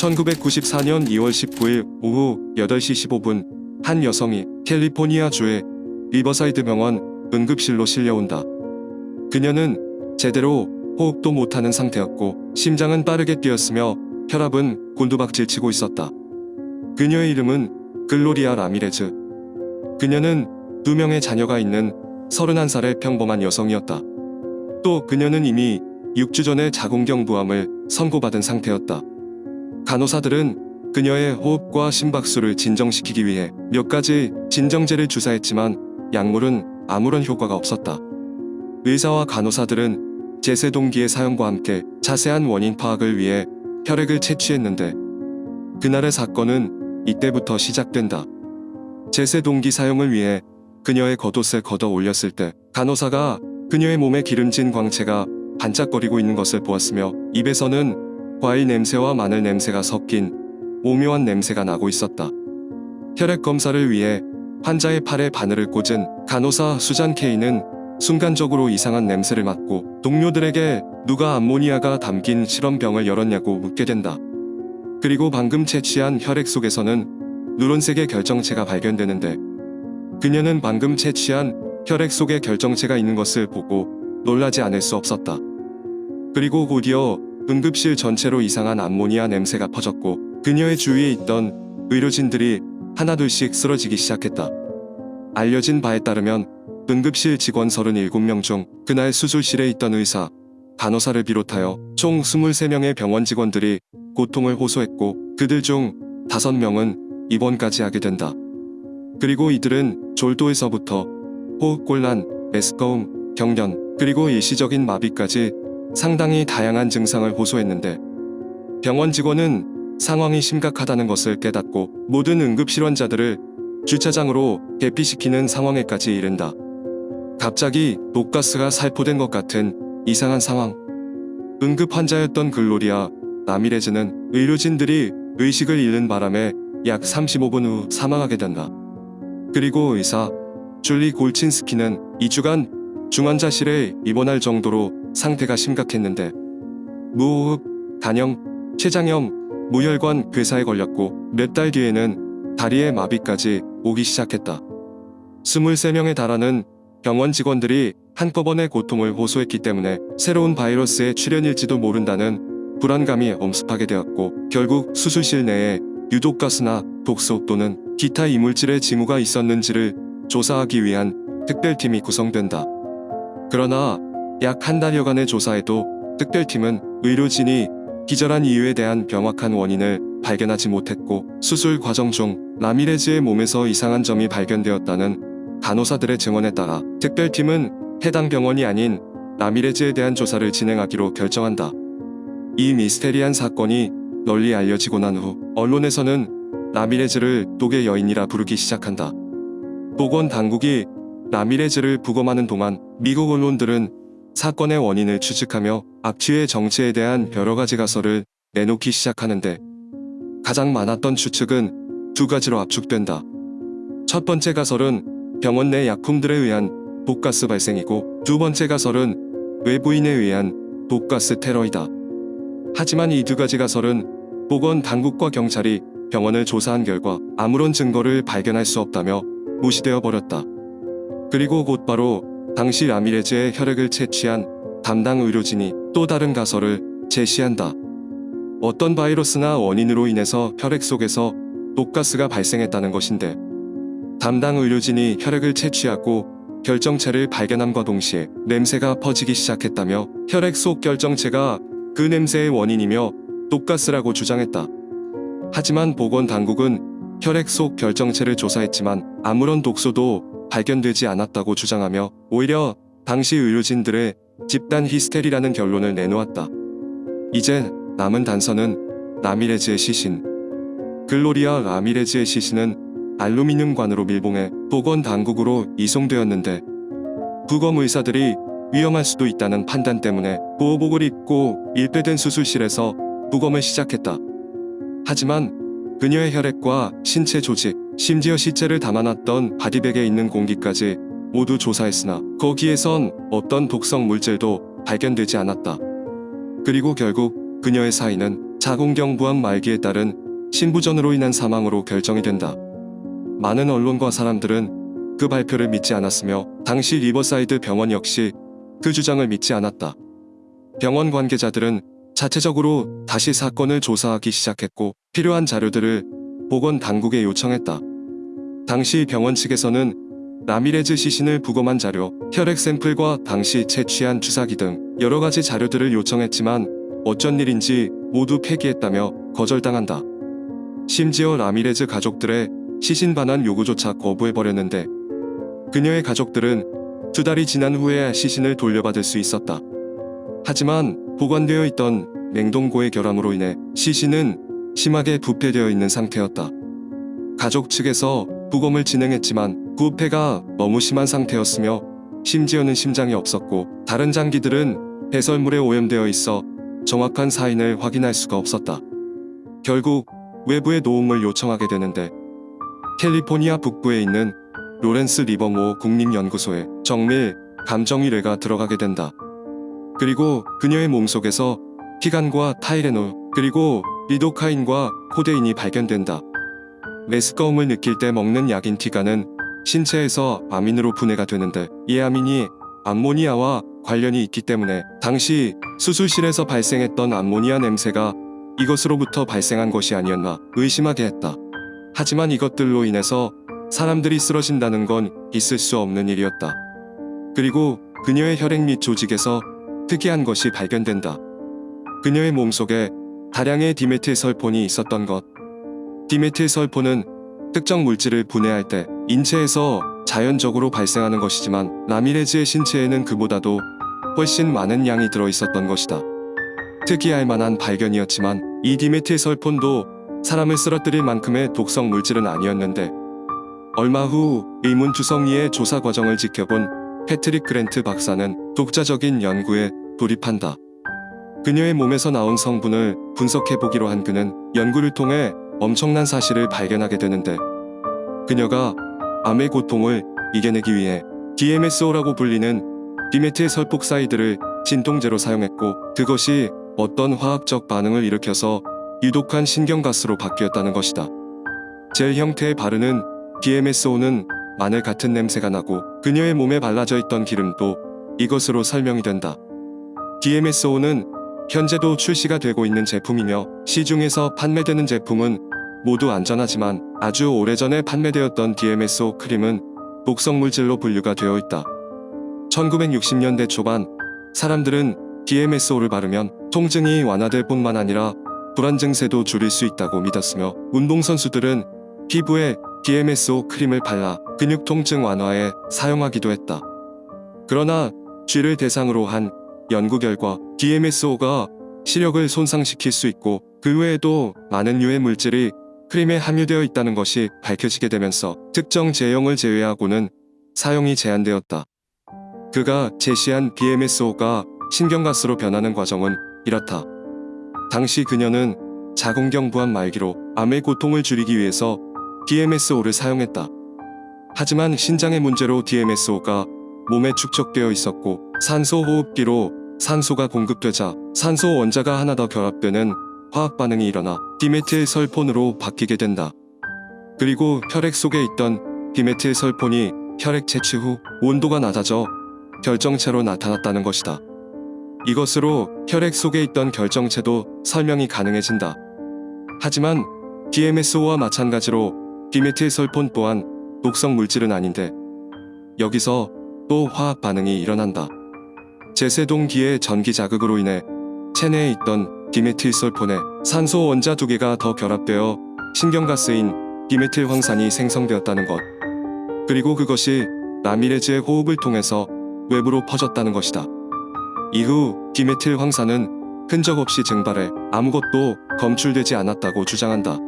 1994년 2월 19일 오후 8시 15분 한 여성이 캘리포니아주의 리버사이드 병원 응급실로 실려온다. 그녀는 제대로 호흡도 못하는 상태였고 심장은 빠르게 뛰었으며 혈압은 곤두박질 치고 있었다. 그녀의 이름은 글로리아 라미레즈. 그녀는 두 명의 자녀가 있는 31살의 평범한 여성이었다. 또 그녀는 이미 6주 전에 자궁경 부암을 선고받은 상태였다. 간호사들은 그녀의 호흡과 심박수를 진정시키기 위해 몇 가지 진정제를 주사했지만 약물은 아무런 효과가 없었다. 의사와 간호사들은 제세 동기의 사용과 함께 자세한 원인 파악을 위해 혈액을 채취했는데 그날의 사건은 이때부터 시작된다. 제세 동기 사용을 위해 그녀의 겉옷을 걷어 올렸을 때 간호사가 그녀의 몸에 기름진 광채가 반짝거리고 있는 것을 보았으며 입에서는 과일 냄새와 마늘 냄새가 섞인 오묘한 냄새가 나고 있었다. 혈액 검사를 위해 환자의 팔에 바늘을 꽂은 간호사 수잔 케이는 순간적으로 이상한 냄새를 맡고 동료들에게 누가 암모니아가 담긴 실험병을 열었냐고 묻게 된다. 그리고 방금 채취한 혈액 속에서는 누런색의 결정체가 발견되는데 그녀는 방금 채취한 혈액 속에 결정체가 있는 것을 보고 놀라지 않을 수 없었다. 그리고 곧이어 응급실 전체로 이상한 암모니아 냄새가 퍼졌고 그녀의 주위에 있던 의료진들이 하나둘씩 쓰러지기 시작했다. 알려진 바에 따르면 응급실 직원 37명 중 그날 수술실에 있던 의사, 간호사를 비롯하여 총 23명의 병원 직원들이 고통을 호소했고 그들 중 5명은 입원까지 하게 된다. 그리고 이들은 졸도에서부터 호흡곤란, 메스꺼움, 경련, 그리고 일시적인 마비까지 상당히 다양한 증상을 호소했는데 병원 직원은 상황이 심각하다는 것을 깨닫고 모든 응급실 환자들을 주차장으로 대피시키는 상황에까지 이른다. 갑자기 독가스가 살포된 것 같은 이상한 상황. 응급 환자였던 글로리아 라미레즈는 의료진들이 의식을 잃는 바람에 약 35분 후 사망하게 된다. 그리고 의사 줄리 골친스키는 2주간 중환자실에 입원할 정도로 상태가 심각했는데 무호흡, 간염, 췌장염, 무혈관 괴사에 걸렸고 몇 달 뒤에는 다리에 마비까지 오기 시작했다. 23명에 달하는 병원 직원들이 한꺼번에 고통을 호소했기 때문에 새로운 바이러스의 출현일지도 모른다는 불안감이 엄습하게 되었고 결국 수술실 내에 유독가스나 독소 또는 기타 이물질의 징후가 있었는지를 조사하기 위한 특별팀이 구성된다. 그러나 약 한 달여간의 조사에도 특별팀은 의료진이 기절한 이유에 대한 명확한 원인을 발견하지 못했고 수술 과정 중 라미레즈의 몸에서 이상한 점이 발견되었다는 간호사들의 증언에 따라 특별팀은 해당 병원이 아닌 라미레즈에 대한 조사를 진행하기로 결정한다. 이 미스테리한 사건이 널리 알려지고 난 후 언론에서는 라미레즈를 독의 여인이라 부르기 시작한다. 보건 당국이 라미레즈를 부검하는 동안 미국 언론들은 사건의 원인을 추측하며 악취의 정체에 대한 여러 가지 가설을 내놓기 시작하는데 가장 많았던 추측은 두 가지로 압축된다. 첫 번째 가설은 병원 내 약품들에 의한 독가스 발생이고 두 번째 가설은 외부인에 의한 독가스 테러이다. 하지만 이 두 가지 가설은 보건 당국과 경찰이 병원을 조사한 결과 아무런 증거를 발견할 수 없다며 무시되어 버렸다. 그리고 곧바로 당시 라미레즈의 혈액을 채취한 담당 의료진이 또 다른 가설을 제시한다. 어떤 바이러스나 원인으로 인해서 혈액 속에서 독가스가 발생했다는 것인데 담당 의료진이 혈액을 채취하고 결정체를 발견함과 동시에 냄새가 퍼지기 시작했다며 혈액 속 결정체가 그 냄새의 원인이며 독가스라고 주장했다. 하지만 보건 당국은 혈액 속 결정체를 조사했지만 아무런 독소도 발견되지 않았다고 주장하며 오히려 당시 의료진들의 집단 히스테리라는 결론을 내놓았다. 이제 남은 단서는 라미레즈의 시신. 글로리아 라미레즈의 시신은 알루미늄 관으로 밀봉해 보건 당국으로 이송되었는데 부검 의사들이 위험할 수도 있다는 판단 때문에 보호복을 입고 밀폐된 수술실에서 부검을 시작했다. 하지만 그녀의 혈액과 신체 조직, 심지어 시체를 담아놨던 바디백에 있는 공기까지 모두 조사했으나 거기에선 어떤 독성 물질도 발견되지 않았다. 그리고 결국 그녀의 사인은 자궁경부암 말기에 따른 신부전으로 인한 사망으로 결정이 된다. 많은 언론과 사람들은 그 발표를 믿지 않았으며 당시 리버사이드 병원 역시 그 주장을 믿지 않았다. 병원 관계자들은 자체적으로 다시 사건을 조사하기 시작했고 필요한 자료들을 보건 당국에 요청했다. 당시 병원 측에서는 라미레즈 시신을 부검한 자료, 혈액 샘플과 당시 채취한 주사기 등 여러 가지 자료들을 요청했지만 어쩐 일인지 모두 폐기했다며 거절당한다. 심지어 라미레즈 가족들의 시신 반환 요구조차 거부해버렸는데 그녀의 가족들은 두 달이 지난 후에 시신을 돌려받을 수 있었다. 하지만 보관되어 있던 냉동고의 결함으로 인해 시신은 심하게 부패되어 있는 상태였다. 가족 측에서 부검을 진행했지만 부패가 너무 심한 상태였으며 심지어는 심장이 없었고 다른 장기들은 배설물에 오염되어 있어 정확한 사인을 확인할 수가 없었다. 결국 외부의 도움을 요청하게 되는데 캘리포니아 북부에 있는 로렌스 리버모 국립연구소에 정밀 감정의뢰가 들어가게 된다. 그리고 그녀의 몸속에서 피간과 타이레놀 그리고 리도카인과 코데인이 발견된다. 메스꺼움을 느낄 때 먹는 약인 티가는 신체에서 아민으로 분해가 되는데 이 아민이 암모니아와 관련이 있기 때문에 당시 수술실에서 발생했던 암모니아 냄새가 이것으로부터 발생한 것이 아니었나 의심하게 했다. 하지만 이것들로 인해서 사람들이 쓰러진다는 건 있을 수 없는 일이었다. 그리고 그녀의 혈액 및 조직에서 특이한 것이 발견된다. 그녀의 몸속에 다량의 디메틸 설폰이 있었던 것. 디메틸설폰은 특정 물질을 분해할 때 인체에서 자연적으로 발생하는 것이지만 라미레즈의 신체에는 그보다도 훨씬 많은 양이 들어 있었던 것이다. 특이할 만한 발견이었지만 이 디메틸설폰도 사람을 쓰러뜨릴 만큼의 독성 물질은 아니었는데 얼마 후 의문 투성이의 조사 과정을 지켜본 패트릭 그랜트 박사는 독자적인 연구에 돌입한다. 그녀의 몸에서 나온 성분을 분석해보기로 한 그는 연구를 통해 엄청난 사실을 발견하게 되는데 그녀가 암의 고통을 이겨내기 위해 DMSO라고 불리는 디메틸 설폭사이드를 진통제로 사용했고 그것이 어떤 화학적 반응을 일으켜서 유독한 신경가스로 바뀌었다는 것이다. 젤 형태의 바르는 DMSO는 마늘 같은 냄새가 나고 그녀의 몸에 발라져 있던 기름도 이것으로 설명이 된다. DMSO는 현재도 출시가 되고 있는 제품이며 시중에서 판매되는 제품은 모두 안전하지만 아주 오래전에 판매되었던 DMSO 크림은 독성물질로 분류가 되어 있다. 1960년대 초반 사람들은 DMSO를 바르면 통증이 완화될 뿐만 아니라 불안 증세도 줄일 수 있다고 믿었으며 운동선수들은 피부에 DMSO 크림을 발라 근육 통증 완화에 사용하기도 했다. 그러나 쥐를 대상으로 한 연구 결과 DMSO가 시력을 손상시킬 수 있고 그 외에도 많은 유해 물질이 크림에 함유되어 있다는 것이 밝혀지게 되면서 특정 제형을 제외하고는 사용이 제한되었다. 그가 제시한 DMSO가 신경가스로 변하는 과정은 이렇다. 당시 그녀는 자궁경부암 말기로 암의 고통을 줄이기 위해서 DMSO를 사용했다. 하지만 신장의 문제로 DMSO가 몸에 축적되어 있었고 산소 호흡기로 산소가 공급되자 산소 원자가 하나 더 결합되는 화학 반응이 일어나 디메틸 설폰으로 바뀌게 된다. 그리고 혈액 속에 있던 디메틸 설폰이 혈액 채취 후 온도가 낮아져 결정체로 나타났다는 것이다. 이것으로 혈액 속에 있던 결정체도 설명이 가능해진다. 하지만 DMSO와 마찬가지로 디메틸 설폰 또한 독성 물질은 아닌데 여기서 또 화학 반응이 일어난다. 제세동기의 전기 자극으로 인해 체내에 있던 디메틸설폰에 산소 원자 두 개가 더 결합되어 신경가스인 디메틸 황산이 생성되었다는 것. 그리고 그것이 라미레즈의 호흡을 통해서 외부로 퍼졌다는 것이다. 이후 디메틸 황산은 흔적 없이 증발해 아무것도 검출되지 않았다고 주장한다.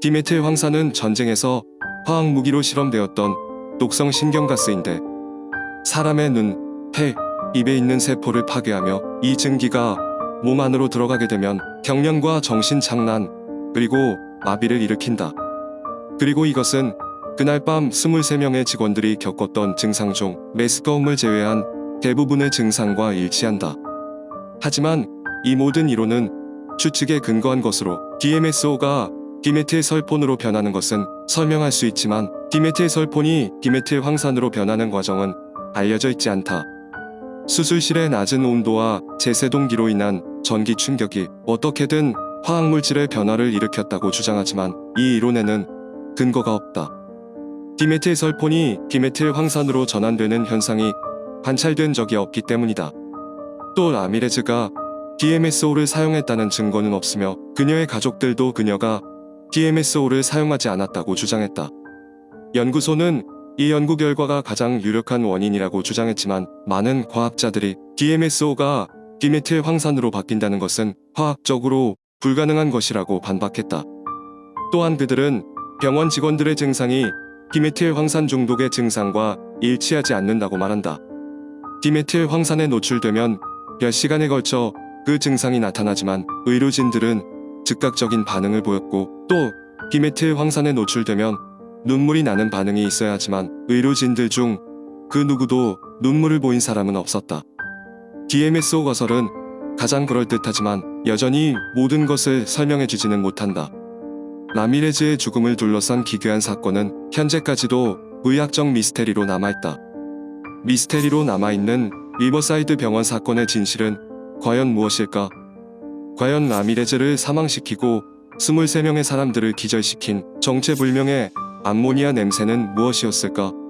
디메틸 황산은 전쟁에서 화학 무기로 실험되었던 독성 신경가스인데 사람의 눈, 폐, 입에 있는 세포를 파괴하며 이 증기가 몸 안으로 들어가게 되면 경련과 정신 장난 그리고 마비를 일으킨다. 그리고 이것은 그날 밤 23명의 직원들이 겪었던 증상 중 메스꺼움을 제외한 대부분의 증상과 일치한다. 하지만 이 모든 이론은 추측에 근거한 것으로 DMSO가 디메틸 설폰으로 변하는 것은 설명할 수 있지만 디메틸 설폰이 디메틸 황산으로 변하는 과정은 알려져 있지 않다. 수술실의 낮은 온도와 제세동기로 인한 전기 충격이 어떻게든 화학물질의 변화를 일으켰다고 주장하지만 이 이론에는 근거가 없다. 디메틸 설폰이 디메틸 황산으로 전환되는 현상이 관찰된 적이 없기 때문이다. 또 라미레즈가 DMSO를 사용했다는 증거는 없으며 그녀의 가족들도 그녀가 DMSO를 사용하지 않았다고 주장했다. 연구소는 이 연구 결과가 가장 유력한 원인이라고 주장했지만 많은 과학자들이 DMSO가 디메틸 황산으로 바뀐다는 것은 화학적으로 불가능한 것이라고 반박했다. 또한 그들은 병원 직원들의 증상이 디메틸 황산 중독의 증상과 일치하지 않는다고 말한다. 디메틸 황산에 노출되면 몇 시간에 걸쳐 그 증상이 나타나지만 의료진들은 즉각적인 반응을 보였고 또 디메틸 황산에 노출되면 눈물이 나는 반응이 있어야 하지만 의료진들 중 그 누구도 눈물을 보인 사람은 없었다. DMSO 거설은 가장 그럴듯하지만 여전히 모든 것을 설명해주지는 못한다. 라미레즈의 죽음을 둘러싼 기괴한 사건은 현재까지도 의학적 미스테리로 남아있다. 미스테리로 남아있는 리버사이드 병원 사건의 진실은 과연 무엇일까? 과연 라미레즈를 사망시키고 23명의 사람들을 기절시킨 정체불명의 암모니아 냄새는 무엇이었을까?